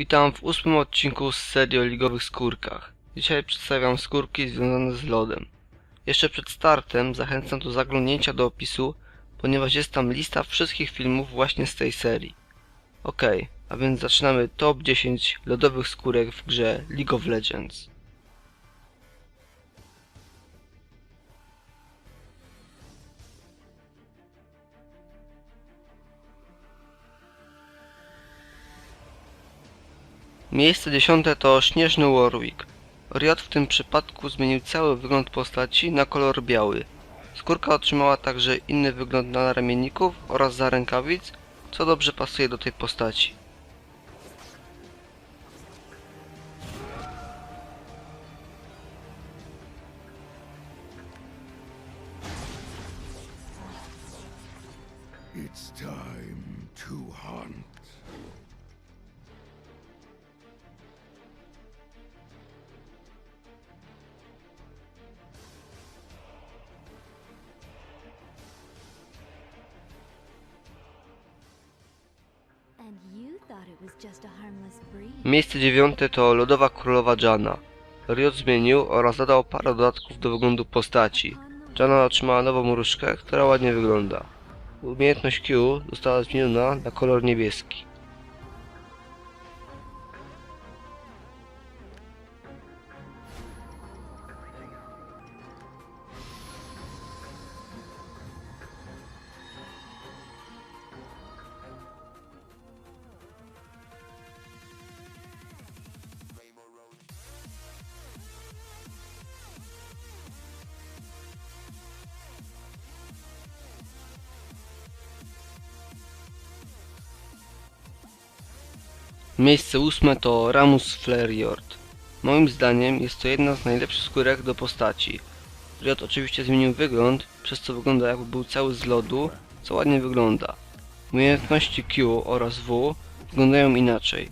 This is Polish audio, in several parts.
Witam w ósmym odcinku z serii o ligowych skórkach. Dzisiaj przedstawiam skórki związane z lodem. Jeszcze przed startem zachęcam do zaglądnięcia do opisu, ponieważ jest tam lista wszystkich filmów właśnie z tej serii. Ok, a więc zaczynamy top 10 lodowych skórek w grze League of Legends. Miejsce dziesiąte to Śnieżny Warwick. Riot w tym przypadku zmienił cały wygląd postaci na kolor biały. Skórka otrzymała także inny wygląd na ramienników oraz za rękawic, co dobrze pasuje do tej postaci. It's time to hunt. Miejsce dziewiąte to Lodowa Królowa Jana. Riot zmienił oraz dodał parę dodatków do wyglądu postaci. Jana otrzymała nową różkę, która ładnie wygląda. Umiejętność Q została zmieniona na kolor niebieski. Miejsce ósme to Ramus Flareord. Moim zdaniem jest to jedna z najlepszych skórek do postaci. Riot oczywiście zmienił wygląd, przez co wygląda jakby był cały z lodu, co ładnie wygląda. Umiejętności Q oraz W wyglądają inaczej.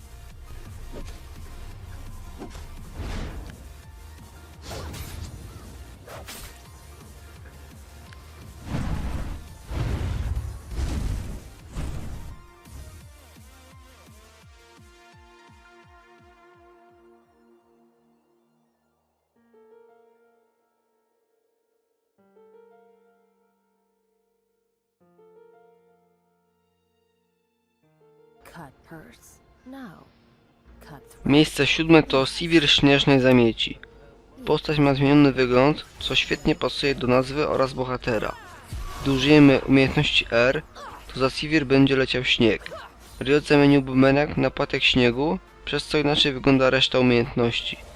Miejsce siódme to Sivir Śnieżnej Zamieci. Postać ma zmieniony wygląd, co świetnie pasuje do nazwy oraz bohatera. Gdy użyjemy umiejętności R, to za Sivir będzie leciał śnieg. Riot zamienił bumerang na płatek śniegu, przez co inaczej wygląda reszta umiejętności.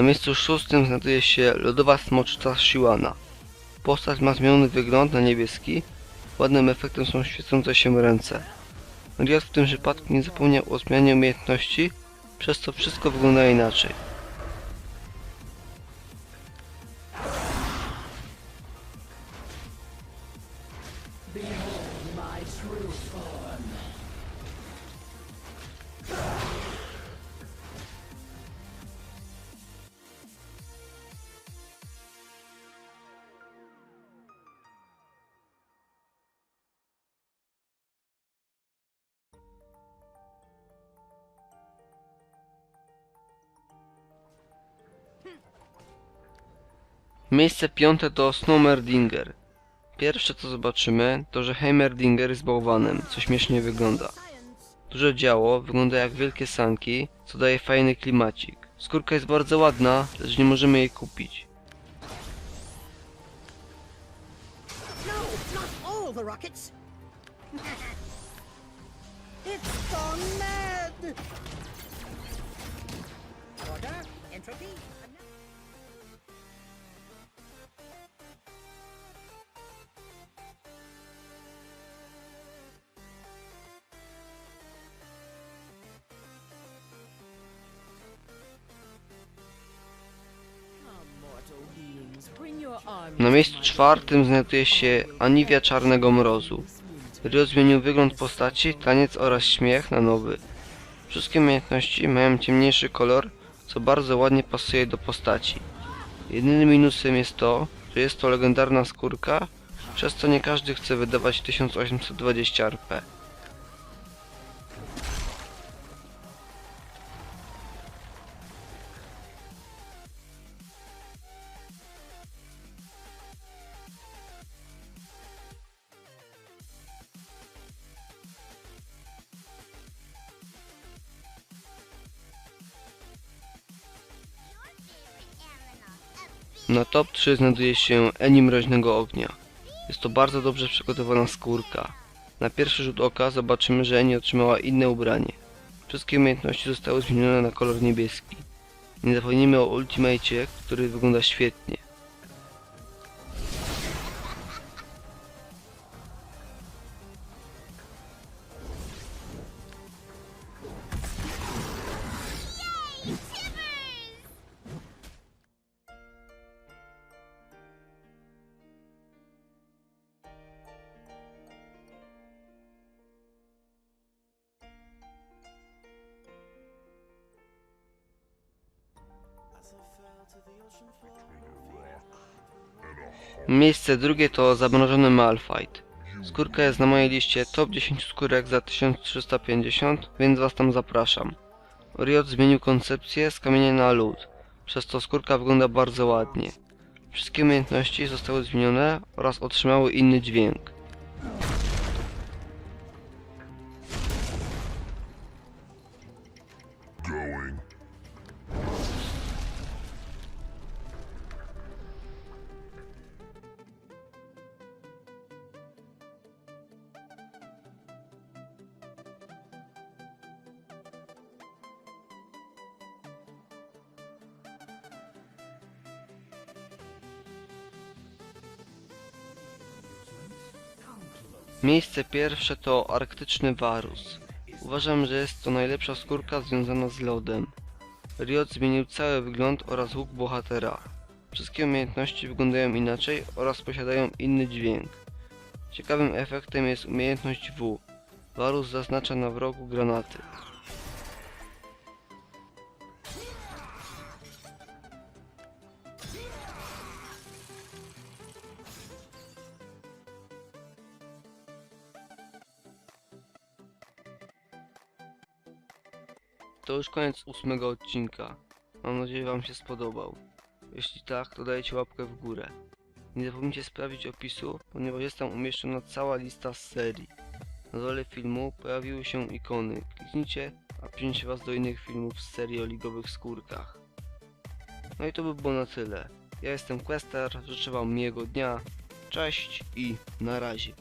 Na miejscu szóstym znajduje się lodowa smoczyca Siłana. Postać ma zmieniony wygląd na niebieski, ładnym efektem są świecące się ręce. Riot w tym przypadku nie zapomniał o zmianie umiejętności, przez co wszystko wygląda inaczej. Miejsce piąte to Snowmerdinger. Pierwsze co zobaczymy, to że Heimerdinger jest bałwanem, co śmiesznie wygląda. Duże działo wygląda jak wielkie sanki, co daje fajny klimacik. Skórka jest bardzo ładna, lecz nie możemy jej kupić. No, it's gone mad. Order, entropy. Na miejscu czwartym znajduje się Aniwia Czarnego Mrozu. Rio zmienił wygląd postaci, taniec oraz śmiech na nowy. Wszystkie umiejętności mają ciemniejszy kolor, co bardzo ładnie pasuje do postaci. Jedynym minusem jest to, że jest to legendarna skórka, przez co nie każdy chce wydawać 1820 RP. Na top 3 znajduje się Eni Mroźnego Ognia. Jest to bardzo dobrze przygotowana skórka. Na pierwszy rzut oka zobaczymy, że Eni otrzymała inne ubranie. Wszystkie umiejętności zostały zmienione na kolor niebieski. Nie zapomnijmy o ultimacie, który wygląda świetnie. Miejsce drugie to zamrożony Malphite. Skórka jest na mojej liście top 10 skórek za 1350, więc was tam zapraszam. Riot zmienił koncepcję z kamienia na lód, przez to skórka wygląda bardzo ładnie. Wszystkie umiejętności zostały zmienione oraz otrzymały inny dźwięk. Miejsce pierwsze to arktyczny Varus. Uważam, że jest to najlepsza skórka związana z lodem. Riot zmienił cały wygląd oraz łuk bohatera. Wszystkie umiejętności wyglądają inaczej oraz posiadają inny dźwięk. Ciekawym efektem jest umiejętność W. Varus zaznacza na wrogu granaty. To już koniec ósmego odcinka. Mam nadzieję Wam się spodobał. Jeśli tak, to dajcie łapkę w górę. Nie zapomnijcie sprawdzić opisu, ponieważ jest tam umieszczona cała lista z serii. Na dole filmu pojawiły się ikony. Kliknijcie, a przyniesie Was do innych filmów z serii o ligowych skórkach. No i to by było na tyle. Ja jestem Quester, życzę Wam miłego dnia. Cześć i na razie.